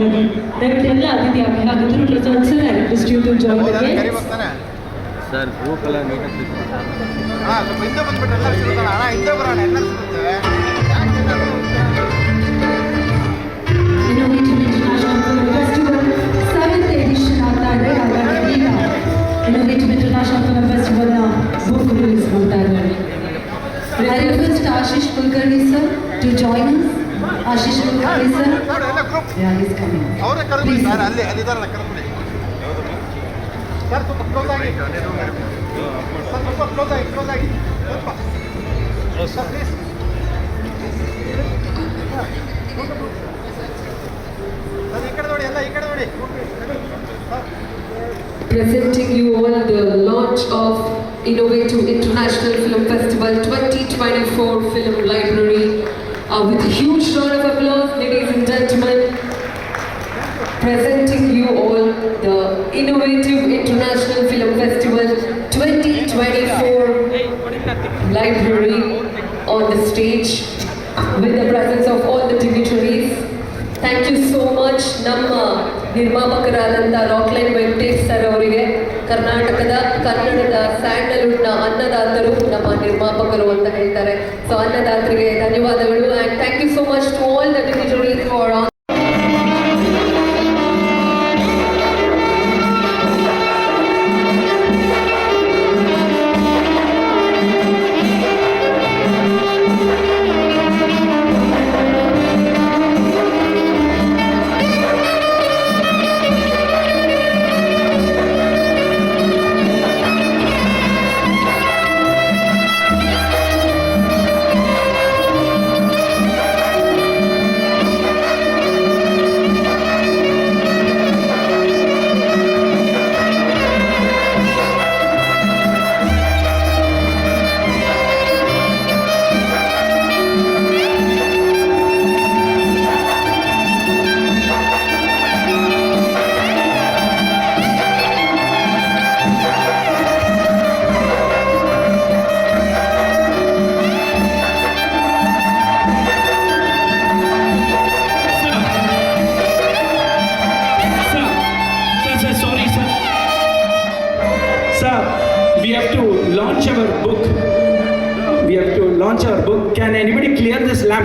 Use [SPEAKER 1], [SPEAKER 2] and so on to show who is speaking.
[SPEAKER 1] already. ದಯವಿಟ್ಟು ಎಲ್ಲ ಅತಿಥಿ ಆಗಿದ್ರು results I request you to join the
[SPEAKER 2] curry
[SPEAKER 1] games
[SPEAKER 2] ಬರ್ತಾನೆ
[SPEAKER 3] ಸರ್ ಬ್ಲೂ ಕಲರ್ ನೀಟಾಗಿ
[SPEAKER 2] ಹಾ ಸ್ವಲ್ಪ ಹಿಂದೆ ಬಂದ್ಬಿಟ್ಟು ಎಲ್ಲರೂ ಸಿಗುತ್ತಲ್ಲ ಅಣ್ಣ ಹಿಂದೆ ಬರೋಣ ಎಲ್ಲರೂ ಸಿಗುತ್ತೆ ಯಾಕೆ ಎಲ್ಲರೂ
[SPEAKER 1] Innovative International Film Festival seventh edition ಆಗ್ತಾ ಇದೆ ಹಾಗಾಗಿ ಈಗ Innovative International Film Festival ನ ಬುಕ್ ರಿಲೀಸ್ ಮಾಡ್ತಾ ಇದ್ದಾರೆ I request Ashish Kulkarni sir to join us. Ashish Kulkarni sir.
[SPEAKER 2] ನೋಡಿ ಎಲ್ಲ ಗ್ರೂಪ್
[SPEAKER 1] Yeah, he's coming.
[SPEAKER 2] ಅವರೇ ಕರೆದ್ಬಿಡಿ
[SPEAKER 1] Please,
[SPEAKER 2] ಸರ್
[SPEAKER 1] sir.
[SPEAKER 2] ಅಲ್ಲಿ ಅಲ್ಲಿದ್ದಾರಲ್ಲ ಕರೆದ್ಬಿಡಿ ಸರ್ ಸ್ವಲ್ಪ ಕ್ಲೋಸ್ ಆಗಿ ಸರ್ ಸ್ವಲ್ಪ ಕ್ಲೋಸ್ ಆಗಿ ಕ್ಲೋಸ್ ಆಗಿ ಸ್ವಲ್ಪ ಸರ್ ಪ್ಲೀಸ್ ಸರ್ ಈ ಕಡೆ ನೋಡಿ ಎಲ್ಲ ಈ ಕಡೆ ನೋಡಿ sir
[SPEAKER 4] presenting you all the launch of Innovative International Film Festival 2024 Film Library Uh, with a huge round of applause, ladies and gentlemen. Presenting you all the Innovative International Film Festival 2024 Library on the stage with the presence of all the dignitaries. Thank you so much ನಮ್ಮ ನಿರ್ಮಾಪಕರಾದಂಥ Rockline Venkatesh sir ಅವರಿಗೆ ಕರ್ನಾಟಕದ ಕನ್ನಡದ ಸ್ಯಾಂಡಲ್ವುಡ್ನ ಅನ್ನದಾತರು ನಮ್ಮ ನಿರ್ಮಾಪಕರು ಅಂತ ಹೇಳ್ತಾರೆ so ಅನ್ನದಾತರಿಗೆ ಧನ್ಯವಾದಗಳು
[SPEAKER 5] thank you so much to all the dignitaries for launch our book. We have to launch our book. Can anybody clear this lamp?